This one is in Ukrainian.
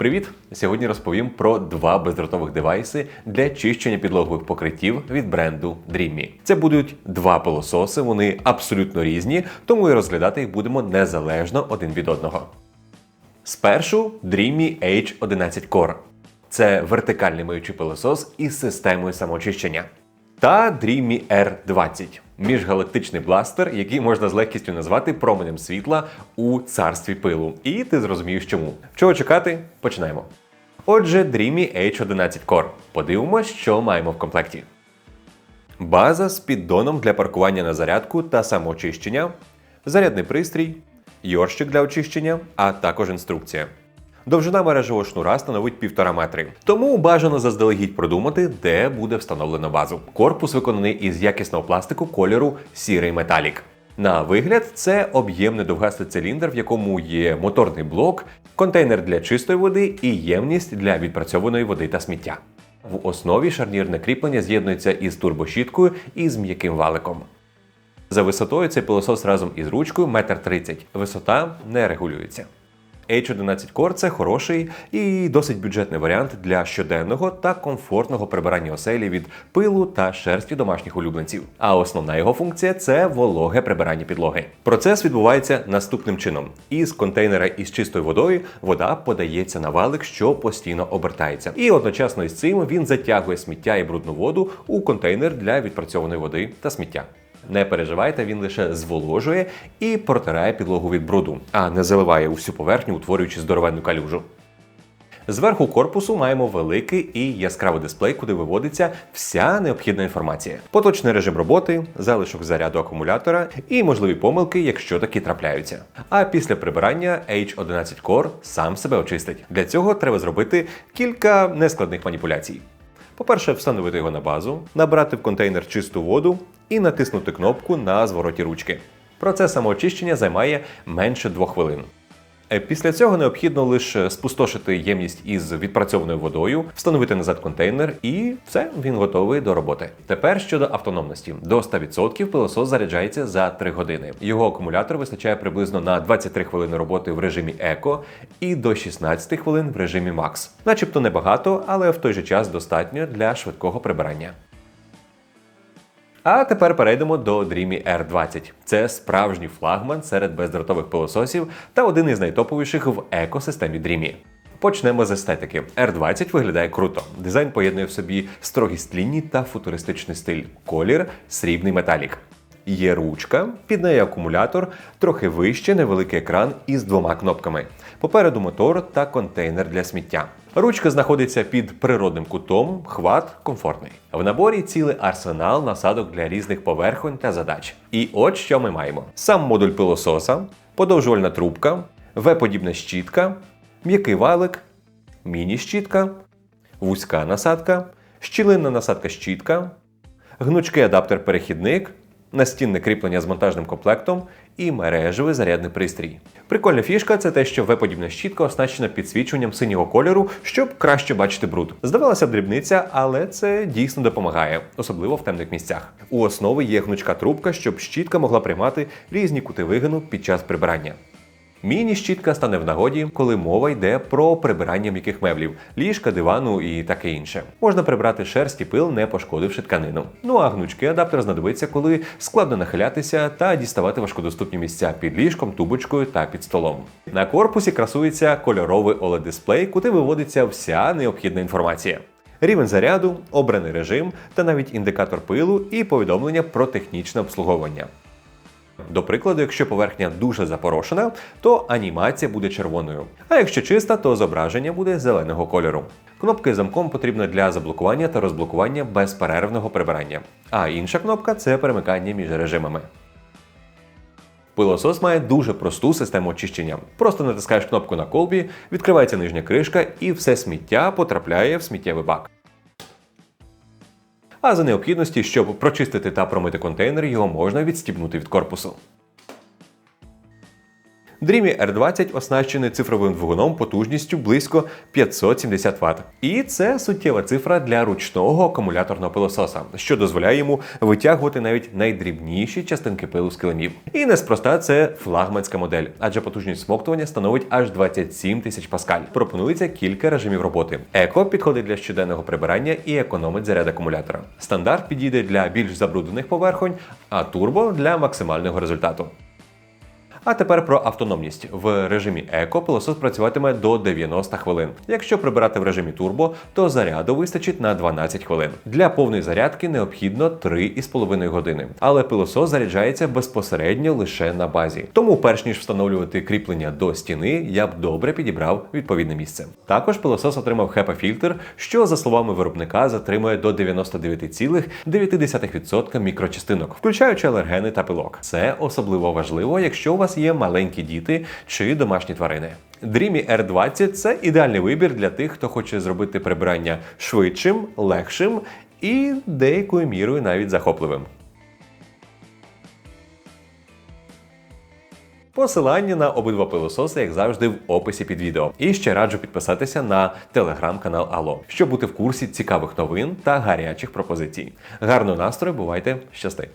Привіт! Сьогодні розповім про два бездротових девайси для чищення підлогових покриттів від бренду Dreamy. Це будуть два пилососи, вони абсолютно різні, тому і розглядати їх будемо незалежно один від одного. Спершу Dreamy H11 Core. Це вертикальний миючий пилосос із системою самоочищення. Та Dreamy R20 міжгалактичний бластер, який можна з легкістю назвати променем світла у царстві пилу. І ти зрозумієш чому. Чого чекати? Починаємо. Отже, Dreamy H11 Core. Подивимось, що маємо в комплекті. База з піддоном для паркування на зарядку та самоочищення, зарядний пристрій, йорщик для очищення, а також інструкція. Довжина мережевого шнура становить 1,5 метри. Тому бажано заздалегідь продумати, де буде встановлено базу. Корпус виконаний із якісного пластику кольору сірий металік. На вигляд, це об'ємний довгастий циліндр, в якому є моторний блок, контейнер для чистої води і ємність для відпрацьованої води та сміття. В основі шарнірне кріплення з'єднується із турбощіткою і з м'яким валиком. За висотою цей пилосос разом із ручкою 1,30 м. Висота не регулюється. H11 Core – це хороший і досить бюджетний варіант для щоденного та комфортного прибирання оселі від пилу та шерсті домашніх улюбленців. А основна його функція це вологе прибирання підлоги. Процес відбувається наступним чином: із контейнера із чистою водою вода подається на валик, що постійно обертається. І одночасно із цим він затягує сміття і брудну воду у контейнер для відпрацьованої води та сміття. Не переживайте, він лише зволожує і протирає підлогу від бруду, а не заливає усю поверхню, утворюючи здоровенну калюжу. Зверху корпусу маємо великий і яскравий дисплей, куди виводиться вся необхідна інформація: поточний режим роботи, залишок заряду акумулятора і можливі помилки, якщо такі трапляються. А після прибирання H11 Core сам себе очистить. Для цього треба зробити кілька нескладних маніпуляцій. По-перше, встановити його на базу, набрати в контейнер чисту воду і натиснути кнопку на звороті ручки. Процес самоочищення займає менше двох хвилин. Е, Після цього необхідно лише спустошити ємність із відпрацьованою водою, встановити назад контейнер, і все, він готовий до роботи. Тепер щодо автономності: до 100% пилосос заряджається за 3 години. Його акумулятор вистачає приблизно на 23 хвилини роботи в режимі Еко і до 16 хвилин в режимі Макс. Начебто небагато, але в той же час достатньо для швидкого прибирання. А тепер перейдемо до Dreamy R20. Це справжній флагман серед бездротових пилососів та один із найтоповіших в екосистемі Dreamy. Почнемо з естетики. R20 виглядає круто. Дизайн поєднує в собі строгість ліній та футуристичний стиль. Колір срібний металік. Є ручка, під нею акумулятор, трохи вище невеликий екран із двома кнопками. Попереду мотор та контейнер для сміття. Ручка знаходиться під природним кутом, хват комфортний. В наборі цілий арсенал насадок для різних поверхонь та задач. І от що ми маємо: сам модуль пилососа, подовжувальна трубка, В-подібна щітка, м'який валик, міні-щітка, вузька насадка, щілинна насадка щітка, гнучкий адаптер-перехідник, настінне кріплення з монтажним комплектом і мережевий зарядний пристрій. Прикольна фішка це те, що V-подібна щітка оснащена підсвічуванням синього кольору, щоб краще бачити бруд. Здавалася б, дрібниця, але це дійсно допомагає, особливо в темних місцях. У основі є гнучка трубка, щоб щітка могла приймати різні кути вигину під час прибирання. Міні-щітка стане в нагоді, коли мова йде про прибирання м'яких меблів, ліжка, дивану і таке інше. Можна прибрати шерсть і пил, не пошкодивши тканину. Ну а гнучкий адаптер знадобиться, коли складно нахилятися та діставати важкодоступні місця під ліжком, тубочкою та під столом. На корпусі красується кольоровий oled дисплей куди виводиться вся необхідна інформація. Рівень заряду, обраний режим та навіть індикатор пилу і повідомлення про технічне обслуговування. До прикладу, якщо поверхня дуже запорошена, то анімація буде червоною. А якщо чиста, то зображення буде зеленого кольору. Кнопка із замком потрібна для заблокування та розблокування безперервного прибирання. А інша кнопка це перемикання між режимами. Пилосос має дуже просту систему очищення. Просто натискаєш кнопку на колбі, відкривається нижня кришка і все сміття потрапляє в сміттєвий бак. А за необхідності, щоб прочистити та промити контейнер, його можна відстібнути від корпусу. Dreamy R20 оснащений цифровим двигуном потужністю близько 570 Вт. І це суттєва цифра для ручного акумуляторного пилососа, що дозволяє йому витягувати навіть найдрібніші частинки пилу з килимів. І неспроста це флагманська модель, адже потужність смоктування становить аж 27 тисяч паскаль. Пропонується кілька режимів роботи. Еко підходить для щоденного прибирання і економить заряд акумулятора. Стандарт підійде для більш забруднених поверхонь, а турбо для максимального результату. А тепер про автономність. В режимі еко пилосос працюватиме до 90 хвилин. Якщо прибирати в режимі турбо, то заряду вистачить на 12 хвилин. Для повної зарядки необхідно 3,5 години. Але пилосос заряджається безпосередньо лише на базі. Тому, перш ніж встановлювати кріплення до стіни, я б добре підібрав відповідне місце. Також пилосос отримав HEPA-фільтр, що, за словами виробника, затримує до 99,9% мікрочастинок, включаючи алергени та пилок. Це особливо важливо, якщо у вас є маленькі діти чи домашні тварини. Dreamy R20 – це ідеальний вибір для тих, хто хоче зробити прибирання швидшим, легшим і деякою мірою навіть захопливим. Посилання на обидва пилососи, як завжди, в описі під відео. І ще раджу підписатися на телеграм-канал Ало, щоб бути в курсі цікавих новин та гарячих пропозицій. Гарного настрою, бувайте щасти!